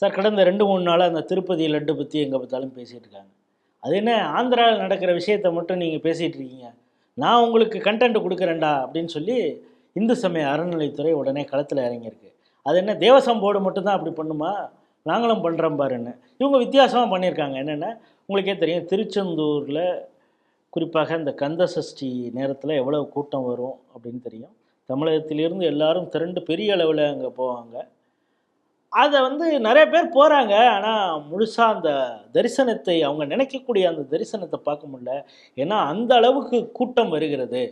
Sir கடந்த ரெண்டு மூணு நாளாக அந்த திருப்பதி லட்டு பற்றி எங்கே பார்த்தாலும் பேசிகிட்டு இருக்காங்க. அது என்ன ஆந்திராவில் நடக்கிற விஷயத்தை மட்டும் நீங்கள் பேசிகிட்டு இருக்கீங்க. நான் உங்களுக்கு கண்டென்ட் கொடுக்குறேன்டா அப்படின்னு சொல்லி இந்து சமய அறநிலைத்துறை உடனே களத்தில் இறங்கியிருக்கு. அது என்ன தேவசம் போர்டு மட்டும்தான் அப்படி பண்ணுமா? நாங்களும் பண்ணுறோம் பாருன்னு. இவங்க வித்தியாசமாக பண்ணியிருக்காங்க. என்னென்னா? உங்களுக்கே தெரியும் திருச்செந்தூரில் குறிப்பாக இந்த கந்த சஷ்டி நேரத்தில் எவ்வளோ கூட்டம் வரும் அப்படின்னு தெரியும். தமிழகத்திலிருந்து எல்லாரும் திரண்டு பெரிய அளவில் அங்கே போவாங்க. அதை வந்து நிறைய பேர் போகிறாங்க ஆனால் முழுசாக அந்த தரிசனத்தை அவங்க நினைக்கக்கூடிய அந்த தரிசனத்தை பார்க்க முடியல. ஏன்னா அந்த அளவுக்கு கூட்டம் வருகிறது.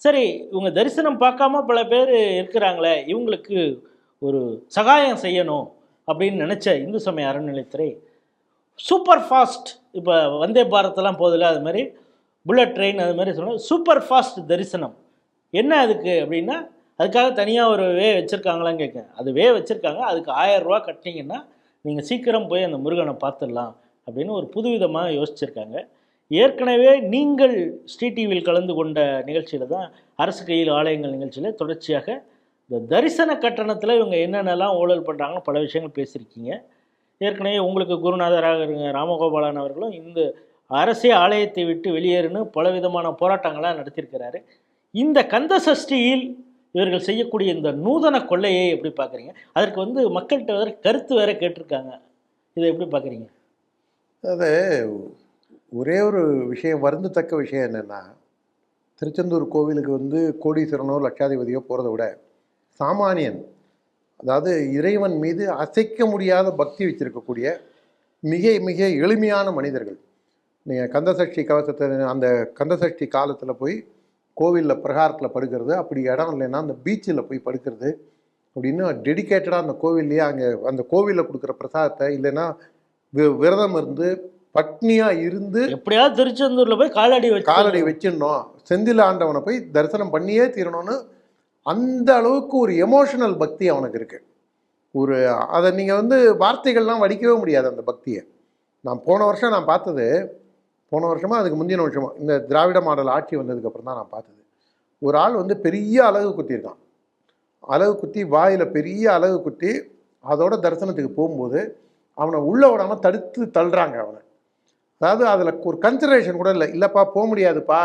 சரி இவங்க தரிசனம் பார்க்காம பல பேர் இருக்கிறாங்களே இவங்களுக்கு ஒரு சகாயம் செய்யணும் அப்படின்னு நினச்ச இந்து சமய அறநிலைத்துறை சூப்பர் ஃபாஸ்ட் இப்போ வந்தே பாரத்லாம் போதில்ல அது மாதிரி புல்லட் ட்ரெயின் அது மாதிரி சொல்லணும் சூப்பர் ஃபாஸ்ட் தரிசனம். என்ன அதுக்கு அப்படின்னா அதுக்காக தனியாக ஒரு வே வச்சுருக்காங்களான்னு கேட்க அது வே வச்சுருக்காங்க. அதுக்கு ஆயிரம் ரூபா கட்டினீங்கன்னா நீங்கள் சீக்கிரம் போய் அந்த முருகனை பார்த்துடலாம் அப்படின்னு ஒரு புதுவிதமாக யோசிச்சிருக்காங்க. ஏற்கனவே நீங்கள் ஸ்ரீ டிவியில் கலந்து கொண்ட நிகழ்ச்சியில் தான் அரசு கையில் ஆலயங்கள் நிகழ்ச்சியில் தொடர்ச்சியாக இந்த தரிசன கட்டணத்தில் இவங்க என்னென்னலாம் ஊழல் பண்ணுறாங்கன்னு பல விஷயங்கள் பேசியிருக்கீங்க. ஏற்கனவே உங்களுக்கு குருநாதராக இருங்க ராமகோபாலன் அவர்களும் இந்த அரசே ஆலயத்தை விட்டு வெளியேறுன்னு பலவிதமான போராட்டங்களாக நடத்தியிருக்கிறாரு. இந்த கந்த சஷ்டியில் இவர்கள் செய்யக்கூடிய இந்த நூதன கொள்ளையை எப்படி பார்க்குறீங்க? அதற்கு வந்து மக்கள்கிட்ட வேறு கருத்து வேற கேட்டிருக்காங்க. இதை எப்படி பார்க்குறீங்க? அது ஒரே ஒரு விஷயம் வருந்தத்தக்க விஷயம் என்னென்னா திருச்செந்தூர் கோவிலுக்கு வந்து கோடீஸ்வரனோ லட்சாதிபதியோ போகிறத விட சாமானியன் அதாவது இறைவன் மீது அசைக்க முடியாத பக்தி வச்சிருக்கக்கூடிய மிக மிக எளிமையான மனிதர்கள். நீங்கள் கந்தசஷ்டி கவசத்தை அந்த கந்தசஷ்டி காலத்தில் போய் கோவிலில் பிரகாரத்தில் படுக்கிறது அப்படி இடம் இல்லைன்னா அந்த பீச்சில் போய் படுக்கிறது அப்படின்னு டெடிக்கேட்டடாக அந்த கோவில்லையே அங்கே அந்த கோவிலில் கொடுக்குற பிரசாதத்தை இல்லைன்னா விரதம் இருந்து பட்னியாக இருந்து எப்படியாவது திருச்செந்தூர்ல போய் காலடி வச்சு காலடி வச்சிடணும். செந்தில் ஆண்டவனை போய் தரிசனம் பண்ணியே தீரணும்னு அந்த அளவுக்கு ஒரு எமோஷனல் பக்தி அவனுக்கு இருக்கு. ஒரு அதை நீங்கள் வந்து வார்த்தைகள்லாம் வடிக்கவே முடியாது அந்த பக்தியை. நான் போன வருஷம் நான் பார்த்தது போன வருஷமா அதுக்கு முந்தின வருஷமா இந்த திராவிட மாடல் ஆட்சி வந்ததுக்கப்புறம் தான் நான் பார்த்தது. ஒரு ஆள் வந்து பெரிய அழகு குத்தியிருக்கான். அழகு குத்தி வாயில் பெரிய அழகு குத்தி அதோட தரிசனத்துக்கு போகும்போது அவனை உள்ளே விடாமல் தடுத்து தள்ளுறாங்க அவனை. அதாவது அதில் ஒரு கன்சிடரேஷன் கூட இல்லை. இல்லைப்பா போக முடியாதுப்பா.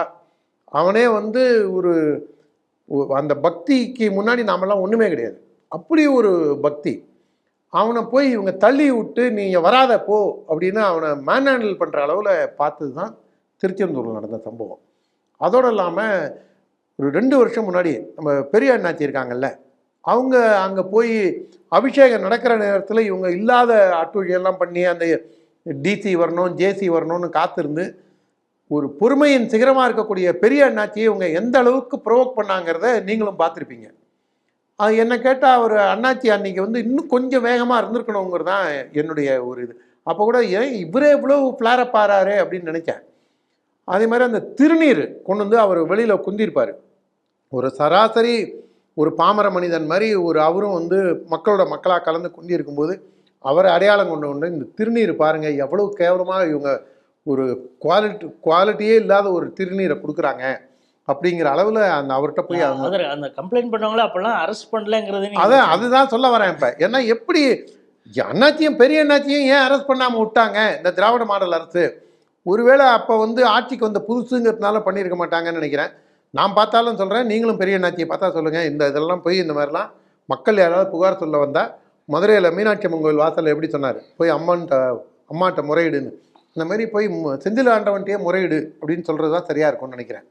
அவனே வந்து ஒரு அந்த பக்திக்கு முன்னாடி நாமெல்லாம் ஒன்றுமே கிடையாது. அப்படி ஒரு பக்தி. அவனை போய் இவங்க தள்ளி விட்டு நீங்கள் வராத போ அப்படின்னு அவனை மேன் ஹேண்டில் பண்ணுற அளவில் பார்த்தது தான் திருச்செந்தூரில் நடந்த சம்பவம். அதோடு இல்லாமல் ஒரு ரெண்டு வருஷம் முன்னாடி நம்ம பெரிய அண்ணாச்சி இருக்காங்கல்ல அவங்க அங்கே போய் அபிஷேகம் நடக்கிற நேரத்தில் இவங்க இல்லாத அட்டுழியெல்லாம் பண்ணி அந்த டிசி வரணும் ஜேசி வரணும்னு காத்திருந்து ஒரு பொறுமையின் சிகரமாக இருக்கக்கூடிய பெரிய அண்ணாச்சியை இவங்க எந்த அளவுக்கு ப்ரொவோக் பண்ணாங்கிறத நீங்களும் பார்த்துருப்பீங்க. அது என்னை கேட்டால் அவர் அண்ணாச்சி அன்னைக்கு வந்து இன்னும் கொஞ்சம் வேகமாக இருந்திருக்கணுங்கிறது தான் என்னுடைய ஒரு இது. அப்போ கூட ஏன் இவரே இவ்வளோ ஃப்ளாரப் ஆறாரு அப்படின்னு நினச்சேன். அதே மாதிரி அந்த திருநீர் கொண்டு வந்து அவர் வெளியில் குந்திருப்பார் ஒரு சராசரி ஒரு பாமர மனிதன் மாதிரி ஒரு அவரும் வந்து மக்களோட மக்களாக கலந்து குந்தி இருக்கும்போது அவரை அடையாளம் கொண்டு கொண்டு இந்த திருநீர் பாருங்கள் எவ்வளோ கேவலமாக இவங்க ஒரு குவாலிட்டி குவாலிட்டியே இல்லாத ஒரு திருநீரை கொடுக்குறாங்க அப்படிங்கிற அளவில் அந்த அவர்கிட்ட போய் அந்த அதில் அந்த கம்ப்ளைண்ட் பண்ணவங்கள அப்பெல்லாம் அரெஸ்ட் பண்ணலங்கிறது அதான் அதுதான் சொல்ல வரேன் இப்போ. ஏன்னா எப்படி அண்ணாச்சியும் பெரிய அண்ணாச்சியும் ஏன் அரெஸ்ட் பண்ணாமல் விட்டாங்க? இந்த திராவிட மாடல் அரசு. ஒருவேளை அப்போ வந்து ஆட்சிக்கு வந்த புதுசுங்கிறதுனால பண்ணியிருக்க மாட்டாங்கன்னு நினைக்கிறேன். நான் பார்த்தாலும் சொல்கிறேன் நீங்களும் பெரிய அண்ணாச்சியை பார்த்தா சொல்லுங்கள் இந்த இதெல்லாம் போய் இந்த மாதிரிலாம் மக்கள் யாராவது புகார் சொல்ல வந்தால் மதுரையில் மீனாட்சி அம்மன் கோயில் வாசலில் எப்படி சொன்னார்? போய் அம்மன்ட்ட அம்மாட்ட முறையிடுன்னு. இந்த மாதிரி போய் மு- செந்தில் ஆண்டவன்ட்டே முறையிடு அப்படின்னு சொல்கிறது தான் சரியாக இருக்கும்னு நினைக்கிறேன்.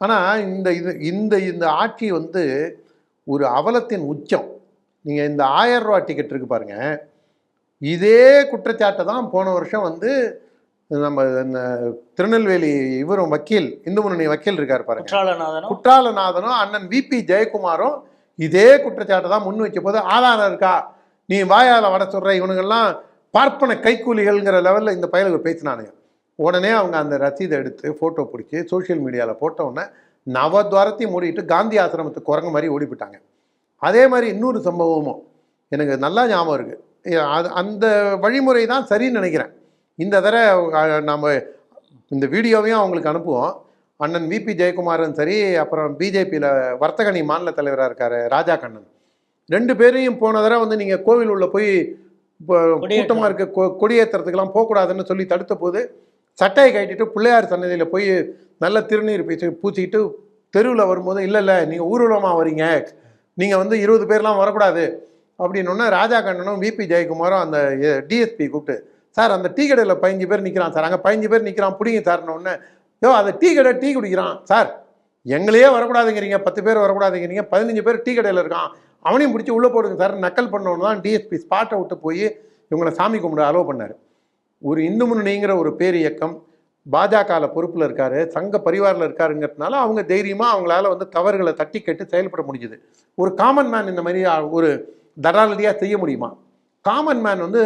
ஆனால் இந்த இது இந்த இந்த ஆட்சி வந்து ஒரு அவலத்தின் உச்சம். நீங்கள் இந்த ஆயிரம் ரூபா டிக்கெட் இருக்கு பாருங்கள் இதே குற்றச்சாட்டை தான் போன வருஷம் வந்து நம்ம இந்த திருநெல்வேலி இவரும் வக்கீல் இந்து முன்னணி வக்கீல் இருக்கார் பாருங்க. குற்றாலநாதனும் குற்றாலநாதனும் அண்ணன் விபி ஜெயக்குமாரும் இதே குற்றச்சாட்டை தான் முன் வைக்க போது ஆதாரம் இருக்கா? நீ வாயால் வட சொல்ற இவனுங்கெல்லாம் பார்ப்பன கைக்கூலிகள்ங்கிற லெவலில் இந்த பயலுக்கு பேசினானுங்க. உடனே அவங்க அந்த ரசீதை எடுத்து ஃபோட்டோ பிடிச்சி சோஷியல் மீடியாவில் போட்ட உடனே நவத்வாரத்தையும் மூடிட்டு காந்தி ஆசிரமத்துக்கு குரங்கு மாதிரி ஓடிவிட்டாங்க அதே மாதிரி இன்னொரு சம்பவமும். எனக்கு நல்லா ஞாபகம் இருக்குது அது அந்த வழிமுறை தான் சரின்னு நினைக்கிறேன். இந்த தடவை நம்ம இந்த வீடியோவையும் அவங்களுக்கு அனுப்புவோம். அண்ணன் விபி ஜெயக்குமாரும் சரி அப்புறம் பிஜேபியில் வர்த்தகணி மாநில தலைவராக இருக்கார் ராஜா கண்ணன். ரெண்டு பேரையும் போன தடவை வந்து நீங்கள் கோவில் உள்ள போய். கூட்டமாக இருக்க கொ கொடியேற்றுறதுக்கெல்லாம் போகக்கூடாதுன்னு சொல்லி தடுத்த போது சட்டையை கட்டிட்டு பிள்ளையார் சன்னதியில் போய் நல்ல திருநீர் பூச்சி பூச்சிக்கிட்டு தெருவில் வரும்போது இல்லை இல்லை நீங்கள் ஊர்வலமாக வரீங்க. நீங்கள் வந்து இருபது பேர்லாம் வரக்கூடாது. அப்படின்னொன்னே ராஜா கண்ணனும் விபி ஜெயக்குமாரும் அந்த டிஎஸ்பி கூப்பிட்டு சார் அந்த டீ கடையில் பதினஞ்சு பேர் நிற்கிறான் சார். அங்கே பதினஞ்சு பேர் நிற்கிறான் பிடிங்க சார்னு யோ அந்த டீ கடை டீ குடிக்கிறான் சார். எங்களையே வரக்கூடாதுங்கிறீங்க. பத்து பேர் வரக்கூடாதுங்கிறீங்க. பதினஞ்சு பேர் டீ கடையில் இருக்கான். அவனையும் பிடிச்சி உள்ளே போடுங்க சார். நக்கல் பண்ணவொன்னு தான் டிஎஸ்பி ஸ்பாட்டை விட்டு போய் இவங்களை சாமி கும்பிட அலோவ் பண்ணார். ஒரு இந்து முன்னணிங்கிற ஒரு பேர் இயக்கம் பாஜகவில் பொறுப்பில் இருக்கார் சங்க பரிவாரில் இருக்காருங்கிறதுனால அவங்க தைரியமாக அவங்களால வந்து தவறுகளை தட்டி கேட்டு செயல்பட முடிஞ்சுது. ஒரு காமன் மேன் இந்த மாதிரி ஒரு தடாலடியாக செய்ய முடியுமா? காமன் மேன் வந்து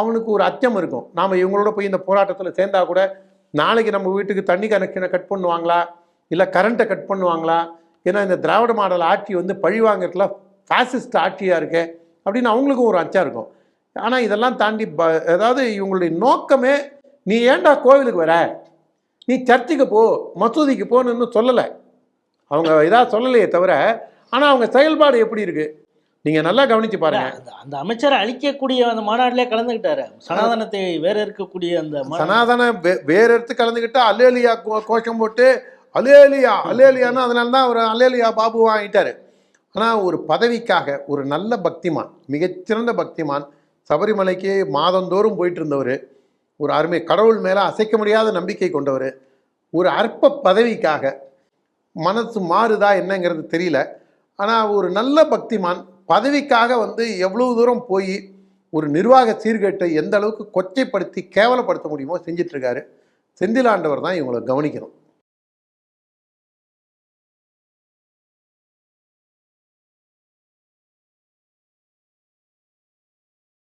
அவனுக்கு ஒரு அச்சம் இருக்கும். நாம் இவங்களோட போய் இந்த போராட்டத்தில் சேர்ந்தா கூட நாளைக்கு நம்ம வீட்டுக்கு தண்ணி கனெக்ஷனை கட் பண்ணுவாங்களா? இல்லை கரண்ட்டை கட் பண்ணுவாங்களா? ஏன்னா இந்த திராவிட மாடல் ஆட்சி வந்து பழி ஃபேசிஸ்ட் ஆட்சியாக இருக்கே அப்படின்னு அவங்களுக்கும் ஒரு அச்சம் இருக்கும். ஆனால் இதெல்லாம் தாண்டி ப அதாவது இவங்களுடைய நோக்கமே நீ ஏன்டா கோவிலுக்கு வர? நீ சர்ச்சுக்கு போ மசூதிக்கு போன்னு இன்னும் சொல்லலை. அவங்க இதாக சொல்லலையே தவிர ஆனால் அவங்க செயல்பாடு எப்படி இருக்குது நீங்கள் நல்லா கவனிச்சு பாருங்க. அந்த அமைச்சரை அழிக்கக்கூடிய அந்த மாநாட்டிலே கலந்துக்கிட்டாரு சனாதனத்தை வேற இருக்கக்கூடிய அந்த. சனாதன வேற எடுத்து கலந்துக்கிட்டு அலேலியா கோ- கோஷம் போட்டு அலேலியா அலேலியான்னு அதனால தான் அவர் அலேலியா பாபு வாங்கிட்டாரு ஆனால் ஒரு பதவிக்காக ஒரு நல்ல பக்திமான் மிகச்சிறந்த பக்திமான் சபரிமலைக்கு மாதந்தோறும் போயிட்டு இருந்தவர் ஒரு அருமை கடவுள் மேலே அசைக்க முடியாத நம்பிக்கை கொண்டவர் ஒரு அற்ப பதவிக்காக மனசு மாறுதா என்னங்கிறது தெரியல. ஆனால் ஒரு நல்ல பக்திமான் பதவிக்காக வந்து எவ்வளவு தூரம் போய் ஒரு நிர்வாக சீர்கேட்டை எந்த அளவுக்கு கொச்சைப்படுத்தி கேவலப்படுத்த முடியுமோ செஞ்சிட்ருக்காரு. செந்திலாண்டவர் தான் இவங்களை கவனிக்கணும்.